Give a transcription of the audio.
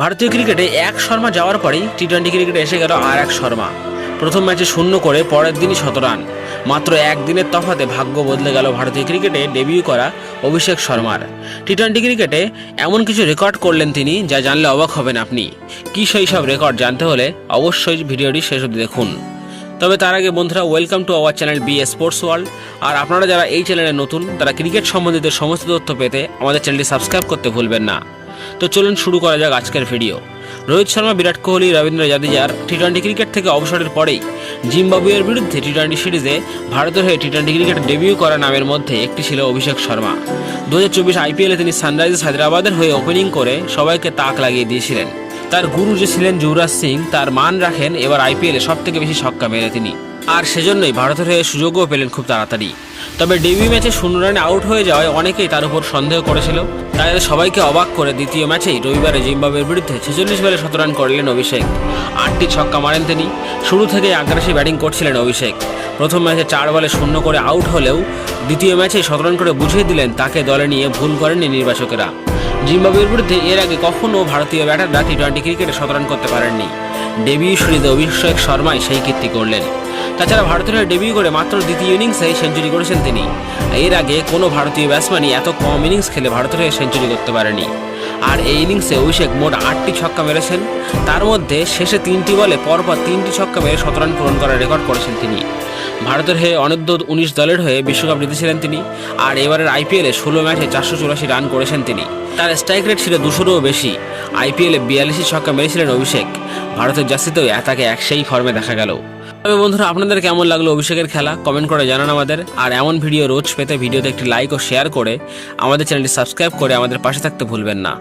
ভারতীয় ক্রিকেটে এক শর্মা যাওয়ার পরেই টি টোয়েন্টি ক্রিকেটে এসে গেল আর এক শর্মা। প্রথম ম্যাচে শূন্য করে পরের দিনই শত রান। মাত্র একদিনের তফাতে ভাগ্য বদলে গেল ভারতীয় ক্রিকেটে ডেবিউ করা অভিষেক শর্মার। টি টোয়েন্টি ক্রিকেটে এমন কিছু রেকর্ড করলেন তিনি যা জানলে অবাক হবেন আপনি। কী সেই সব রেকর্ড জানতে হলে অবশ্যই ভিডিওটি শেষ অবধি দেখুন। তবে তার আগে বন্ধুরা welcome to our channel B sports world আর আপনারা যারা এই চ্যানেলে নতুন, তারা ক্রিকেট সম্বন্ধিত সমস্ত তথ্য পেতে আমাদের চ্যানেলটি সাবস্ক্রাইব করতে ভুলবেন না। তো চলুন শুরু করা যাক আজকের ভিডিও রোহিত শর্মা, বিরাট কোহলি, রবীন্দ্র জাদেজার টি টোয়েন্টি ক্রিকেট থেকে অবসরের পরেই জিম্বাবুয়ের বিরুদ্ধে টি টোয়েন্টি সিরিজে ভারতের হয়ে টি টোয়েন্টি ক্রিকেট ডেবিউ করা নামের মধ্যে একটি ছিল অভিষেক শর্মা। দু হাজার চব্বিশ আইপিএলে তিনি সানরাইজার্স হায়দ্রাবাদের হয়ে ওপেনিং করে সবাইকে তাক লাগিয়ে দিয়েছিলেন। তার গুরু যে ছিলেন যুবরাজ সিং, তার মান রাখেন এবার আইপিএলে সব থেকে বেশি ছক্কা মেরে তিনি। আর সেজন্যই ভারতের হয়ে সুযোগও পেলেন খুব তাড়াতাড়ি। তবে ডেবিউ ম্যাচে শূন্য রানে আউট হয়ে যাওয়ায় অনেকেই তার উপর সন্দেহ করেছিল। তাই সবাইকে অবাক করে দ্বিতীয় ম্যাচেই রবিবারে জিম্বাবের বিরুদ্ধে ছেচল্লিশ বলে শত রান করলেন অভিষেক। আটটি ছক্কা মারেন তিনি। শুরু থেকেই আগ্রাসী ব্যাটিং করছিলেন অভিষেক। প্রথম ম্যাচে চার বলে শূন্য করে আউট হলেও দ্বিতীয় ম্যাচে শত রান করে বুঝিয়ে দিলেন তাকে দলে নিয়ে ভুল করেননি নির্বাচকেরা। জিম্বাবুয়ের বিরুদ্ধে এর আগে কখনও ভারতীয় ব্যাটাররা টি টোয়েন্টি ক্রিকেটে শতরান করতে পারেননি। ডেবিউ সিরিজে অভিষেক শর্মাই সেই কীর্তি করলেন। তাছাড়া ভারতের হয়ে ডেবিউ করে মাত্র দ্বিতীয় ইনিংসে সেঞ্চুরি করেছেন তিনি। এর আগে কোনো ভারতীয় ব্যাটসম্যানই এত কম ইনিংস খেলে ভারতের হয়ে সেঞ্চুরি করতে পারেনি। আর এই ইনিংসে অভিষেক মোট আটটি ছক্কা মেরেছেন। তার মধ্যে শেষে তিনটি বলে পরপর তিনটি ছক্কা মেরে শতরান পূরণ করার রেকর্ড করেছেন তিনি। ভারতের হয়ে অনূর্ধ্ব উনিশ দলের হয়ে বিশ্বকাপ জিতেছিলেন তিনি, আর এবারের আইপিএলে ষোলো ম্যাচে চারশো চুরাশি রান করেছেন তিনি। তার স্ট্রাইক রেট ছিল দুশোরও বেশি। আইপিএলে বিয়াল্লিশি ছক্কা মেরেছিলেন অভিষেক। ভারতের জার্সিতেও তাকে এক সেই ফর্মে দেখা গেল। তবে বন্ধুরা, আপনাদের কেমন লাগল অভিষেকের খেলা? কমেন্ট করে জানান আমাদের। আর এমন ভিডিও রোজ পেতে ভিডিওতে একটি লাইক ও শেয়ার করে আমাদের চ্যানেলটি সাবস্ক্রাইব করে আমাদের পাশে থাকতে ভুলবেন না।